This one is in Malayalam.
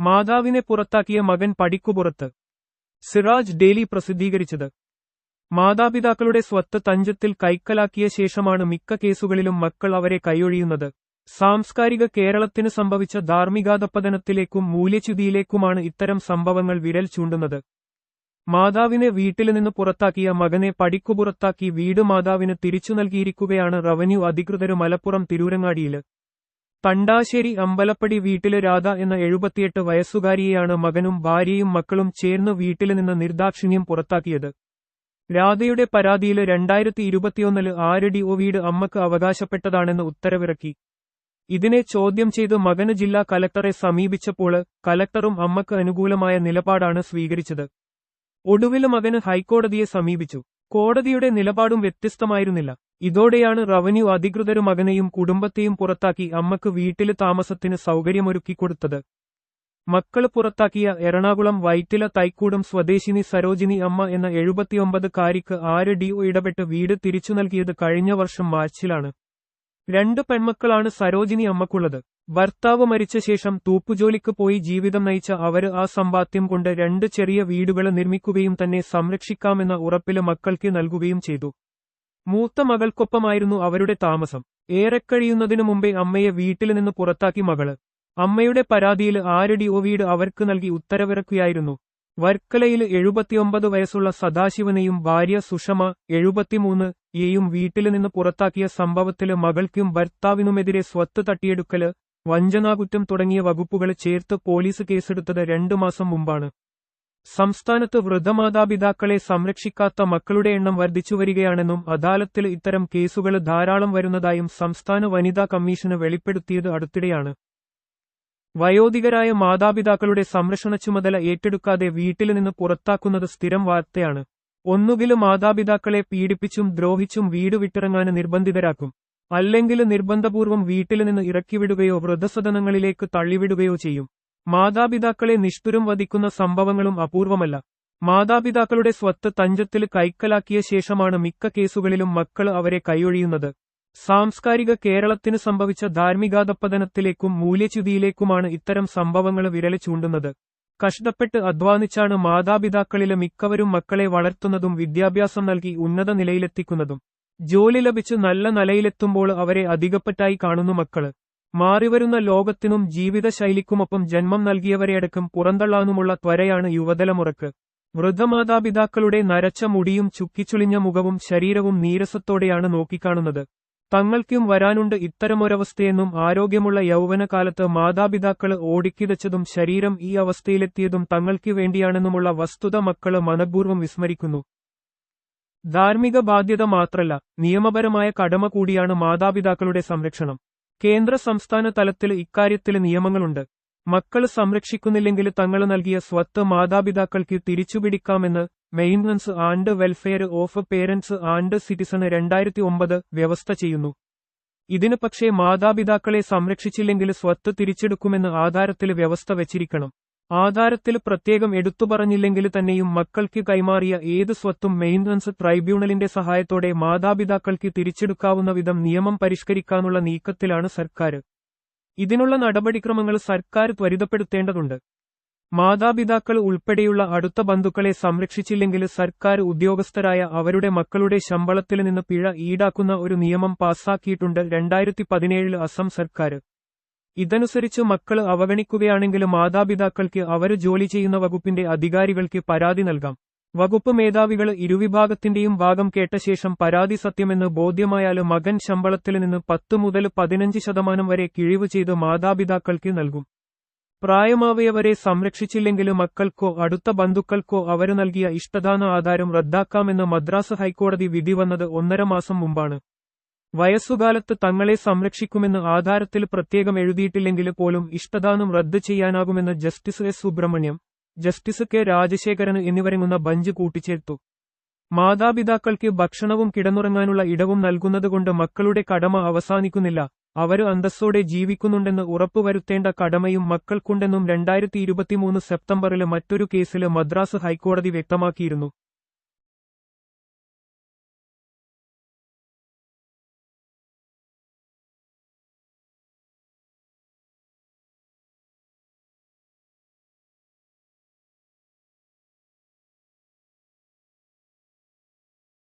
മാതാവിനെ പുറത്താക്കിയ മകൻ പടിക്കുപുറത്ത് സിറാജ് ഡെയിലി പ്രസിദ്ധീകരിച്ചത്. മാതാപിതാക്കളുടെ സ്വത്ത് തഞ്ചത്തിൽ കൈക്കലാക്കിയ ശേഷമാണ് മിക്ക കേസുകളിലും മക്കൾ അവരെ കൈയൊഴിയുന്നത്. സാംസ്കാരിക കേരളത്തിന് സംഭവിച്ച ധാർമ്മികാധപ്പതനത്തിലേക്കും മൂല്യച്യുതിയിലേക്കുമാണ് ഇത്തരം സംഭവങ്ങൾ വിരൽ ചൂണ്ടുന്നത്. മാതാവിനെ വീട്ടിൽ നിന്ന് പുറത്താക്കിയ മകനെ പടിക്കുപുറത്താക്കി വീട് മാതാവിന് തിരിച്ചു നൽകിയിരിക്കുകയാണ് റവന്യൂ അധികൃതർ മലപ്പുറം തിരൂരങ്ങാടിയിൽ. തണ്ടാശ്ശേരി അമ്പലപ്പടി വീട്ടിലെ രാധ എന്ന എഴുപത്തിയെട്ട് വയസ്സുകാരിയെയാണ് മകനും ഭാര്യയും മക്കളും ചേർന്ന് വീട്ടിൽ നിന്ന് നിർദാക്ഷിണ്യം പുറത്താക്കിയത്. രാധയുടെ പരാതിയിൽ രണ്ടായിരത്തി ഇരുപത്തിയൊന്നിൽ ആരടി ഒ വീട് അമ്മയ്ക്ക് അവകാശപ്പെട്ടതാണെന്ന് ഉത്തരവിറക്കി. ഇതിനെ ചോദ്യം ചെയ്ത് മകന് ജില്ലാ കലക്ടറെ സമീപിച്ചപ്പോൾ കലക്ടറും അമ്മയ്ക്ക് അനുകൂലമായ നിലപാടാണ് സ്വീകരിച്ചത്. ഒടുവിൽ മകന് ഹൈക്കോടതിയെ സമീപിച്ചു. കോടതിയുടെ നിലപാടും വ്യത്യസ്തമായിരുന്നില്ല. ഇതോടെയാണ് റവന്യൂ അധികൃതരും മകനെയും കുടുംബത്തെയും പുറത്താക്കി അമ്മയ്ക്ക് വീട്ടിലെ താമസത്തിന് സൗകര്യമൊരുക്കിക്കൊടുത്തത് മക്കൾ പുറത്താക്കിയ എറണാകുളം വൈറ്റില തൈക്കൂടം സ്വദേശിനി സരോജിനി അമ്മ എന്ന എഴുപത്തിയൊമ്പത് കാരിക്ക് ആര് ഡിഒ ഇടപെട്ട് വീട് തിരിച്ചു നൽകിയത് കഴിഞ്ഞ വർഷം മാർച്ചിലാണ്. രണ്ട് പെൺമക്കളാണ് സരോജിനി അമ്മക്കുള്ളത്. ഭർത്താവ് മരിച്ച ശേഷം തൂപ്പുജോലിക്ക് പോയി ജീവിതം നയിച്ച അവർ ആ സമ്പാദ്യം കൊണ്ട് രണ്ട് ചെറിയ വീടുകൾ നിർമ്മിക്കുകയും തന്നെ സംരക്ഷിക്കാമെന്ന ഉറപ്പിൽ മക്കൾക്ക് നൽകുകയും ചെയ്തു. മൂത്ത മകൾക്കൊപ്പമായിരുന്നു അവരുടെ താമസം. ഏറെ കഴിയുന്നതിനു മുമ്പേ അമ്മയെ വീട്ടിൽ നിന്ന് പുറത്താക്കി മകൾ. അമ്മയുടെ പരാതിയിൽ ആരടി ഒ വീട് അവർക്ക് നൽകി ഉത്തരവിറക്കുകയായിരുന്നു. വർക്കലയിൽ എഴുപത്തിയൊമ്പത് വയസ്സുള്ള സദാശിവനെയും ഭാര്യ സുഷമ എഴുപത്തിമൂന്ന് യെയും വീട്ടിൽ നിന്ന് പുറത്താക്കിയ സംഭവത്തിൽ മകൾക്കും ഭർത്താവിനുമെതിരെ സ്വത്ത് തട്ടിയെടുക്കൽ വഞ്ചനാകുറ്റം തുടങ്ങിയ വകുപ്പുകൾ ചേർത്ത് പോലീസ് കേസെടുത്തത് രണ്ടു മാസം മുമ്പാണ്. സംസ്ഥാനത്ത് വൃദ്ധമാതാപിതാക്കളെ സംരക്ഷിക്കാത്ത മക്കളുടെ എണ്ണം വർദ്ധിച്ചുവരികയാണെന്നും അദാലത്തിൽ ഇത്തരം കേസുകൾ ധാരാളം വരുന്നതായും സംസ്ഥാന വനിതാ കമ്മീഷന് വെളിപ്പെടുത്തിയത് അടുത്തിടെയാണ്. വയോധികരായ മാതാപിതാക്കളുടെ സംരക്ഷണ ചുമതല ഏറ്റെടുക്കാതെ വീട്ടിൽ നിന്ന് പുറത്താക്കുന്നത് സ്ഥിരം വാർത്തയാണ്. ഒന്നുകിൽ മാതാപിതാക്കളെ പീഡിപ്പിച്ചും ദ്രോഹിച്ചും വീട് വിട്ടിറങ്ങാന് നിർബന്ധിതരാക്കും. അല്ലെങ്കിൽ നിർബന്ധപൂർവം വീട്ടിൽ നിന്ന് ഇറക്കിവിടുകയോ വൃദ്ധസദനങ്ങളിലേക്ക് തള്ളിവിടുകയോ ചെയ്യും. മാതാപിതാക്കളെ നിഷ്ഠുരം വധിക്കുന്ന സംഭവങ്ങളും അപൂർവമല്ല. മാതാപിതാക്കളുടെ സ്വത്ത് തഞ്ചത്തിൽ കൈക്കലാക്കിയ ശേഷമാണ് മിക്ക കേസുകളിലും മക്കൾ അവരെ കൈയൊഴിയുന്നത്. സാംസ്കാരിക കേരളത്തിന് സംഭവിച്ച ധാർമ്മികാധപ്പതനത്തിലേക്കും മൂല്യച്യുതിയിലേക്കുമാണ് ഇത്തരം സംഭവങ്ങൾ വിരൽ ചൂണ്ടുന്നത്. കഷ്ടപ്പെട്ട് അധ്വാനിച്ചാണ് മാതാപിതാക്കളിലെ മിക്കവരും മക്കളെ വളർത്തുന്നതും വിദ്യാഭ്യാസം നൽകി ഉന്നത നിലയിലെത്തിക്കുന്നതും. ജോലി ലഭിച്ച് നല്ല നിലയിലെത്തുമ്പോൾ അവരെ അധികപ്പെട്ടായി കാണുന്നു മക്കൾ. മാറിവരുന്ന ലോകത്തിനും ജീവിതശൈലിക്കുമൊപ്പം ജന്മം നൽകിയവരെയടക്കം പുറന്തള്ളാനുമുള്ള ത്വരയാണ് യുവതലമുറക്ക്. വൃദ്ധമാതാപിതാക്കളുടെ നരച്ച മുടിയും ചുക്കിച്ചുളിഞ്ഞ മുഖവും ശരീരവും നീരസത്തോടെയാണ് നോക്കിക്കാണുന്നത്. തങ്ങൾക്കും വരാനുണ്ട് ഇത്തരമൊരവസ്ഥയെന്നും ആരോഗ്യമുള്ള യൗവനകാലത്ത് മാതാപിതാക്കൾ ഓടിക്കിതച്ചതും ശരീരം ഈ അവസ്ഥയിലെത്തിയതും തങ്ങൾക്കു വേണ്ടിയാണെന്നുമുള്ള വസ്തുത മക്കൾ മനഃപൂർവം വിസ്മരിക്കുന്നു. ധാർമ്മിക ബാധ്യത മാത്രല്ല നിയമപരമായ കടമ കൂടിയാണ് മാതാപിതാക്കളുടെ സംരക്ഷണം. കേന്ദ്ര സംസ്ഥാന തലത്തിൽ ഇക്കാര്യത്തിൽ നിയമങ്ങളുണ്ട്. മക്കൾ സംരക്ഷിക്കുന്നില്ലെങ്കിൽ തങ്ങൾ നൽകിയ സ്വത്ത് മാതാപിതാക്കൾക്ക് തിരിച്ചുപിടിക്കാമെന്ന് maintenance and welfare of parents and citizen രണ്ടായിരത്തി ഒമ്പത് വ്യവസ്ഥ ചെയ്യുന്നു. ഇതിന് പക്ഷേ മാതാപിതാക്കളെ സംരക്ഷിച്ചില്ലെങ്കിൽ സ്വത്ത് തിരിച്ചെടുക്കുമെന്ന് ആധാരത്തിൽ വ്യവസ്ഥ വച്ചിരിക്കണം. ആധാരത്തിൽ പ്രത്യേകം എടുത്തു പറഞ്ഞില്ലെങ്കിൽ തന്നെയും മക്കൾക്ക് കൈമാറിയ ഏത് സ്വത്തും മെയിന്റനൻസ് ട്രൈബ്യൂണലിന്റെ സഹായത്തോടെ മാതാപിതാക്കൾക്ക് തിരിച്ചെടുക്കാവുന്ന വിധം നിയമം പരിഷ്കരിക്കാനുള്ള നീക്കത്തിലാണ് സർക്കാർ. ഇതിനുള്ള നടപടിക്രമങ്ങൾ സർക്കാർ ത്വരിതപ്പെടുത്തേണ്ടതുണ്ട്. മാതാപിതാക്കൾ ഉൾപ്പെടെയുള്ള അടുത്ത ബന്ധുക്കളെ സംരക്ഷിച്ചില്ലെങ്കിൽ സർക്കാർ ഉദ്യോഗസ്ഥരായ അവരുടെ മക്കളുടെ ശമ്പളത്തിൽ നിന്ന് പിഴ ഈടാക്കുന്ന ഒരു നിയമം പാസാക്കിയിട്ടുണ്ട് രണ്ടായിരത്തി പതിനേഴിൽ അസം സർക്കാർ. ഇതനുസരിച്ച് മക്കൾ അവഗണിക്കുകയാണെങ്കിലും മാതാപിതാക്കൾക്ക് അവർ ജോലി ചെയ്യുന്ന വകുപ്പിന്റെ അധികാരികൾക്ക് പരാതി നൽകാം. വകുപ്പ് മേധാവികൾ ഇരുവിഭാഗത്തിന്റെയും ഭാഗം കേട്ട ശേഷം പരാതി സത്യമെന്ന് ബോധ്യമായാൽ മകൻ ശമ്പളത്തിൽ നിന്ന് പത്ത് മുതൽ പതിനഞ്ച് ശതമാനം വരെ കിഴിവ് ചെയ്ത് മാതാപിതാക്കൾക്ക് നൽകും. പ്രായമാവയവരെ സംരക്ഷിച്ചില്ലെങ്കിൽ മക്കൾക്കോ അടുത്ത ബന്ധുക്കൾക്കോ അവർ നൽകിയ ഇഷ്ടദാന ആധാരം റദ്ദാക്കാമെന്ന് മദ്രാസ് ഹൈക്കോടതി വിധി വന്നത് ഒന്നര മാസം മുമ്പാണ്. വയസ്സുകാലത്ത് തങ്ങളെ സംരക്ഷിക്കുമെന്ന് ആധാരത്തിൽ പ്രത്യേകം എഴുതിയിട്ടില്ലെങ്കിൽ പോലും ഇഷ്ടദാനം റദ്ദ് ചെയ്യാനാകുമെന്ന് justice S Subramaniam justice K Rajasekharan എന്നിവരങ്ങുന്ന bench കൂട്ടിച്ചേർത്തു. മാതാപിതാക്കൾക്ക് ഭക്ഷണവും കിടന്നുറങ്ങാനുള്ള ഇടവും നൽകുന്നതുകൊണ്ട് മക്കളുടെ കടമ അവസാനിക്കുന്നില്ല. അവർ അന്തസ്സോടെ ജീവിക്കുന്നുണ്ടെന്ന് ഉറപ്പുവരുത്തേണ്ട കടമയും മക്കൾക്കുണ്ടെന്നും രണ്ടായിരത്തി ഇരുപത്തിമൂന്ന് സെപ്തംബറിലെ മറ്റൊരു കേസിൽ മദ്രാസ് ഹൈക്കോടതി വ്യക്തമാക്കിയിരുന്നു.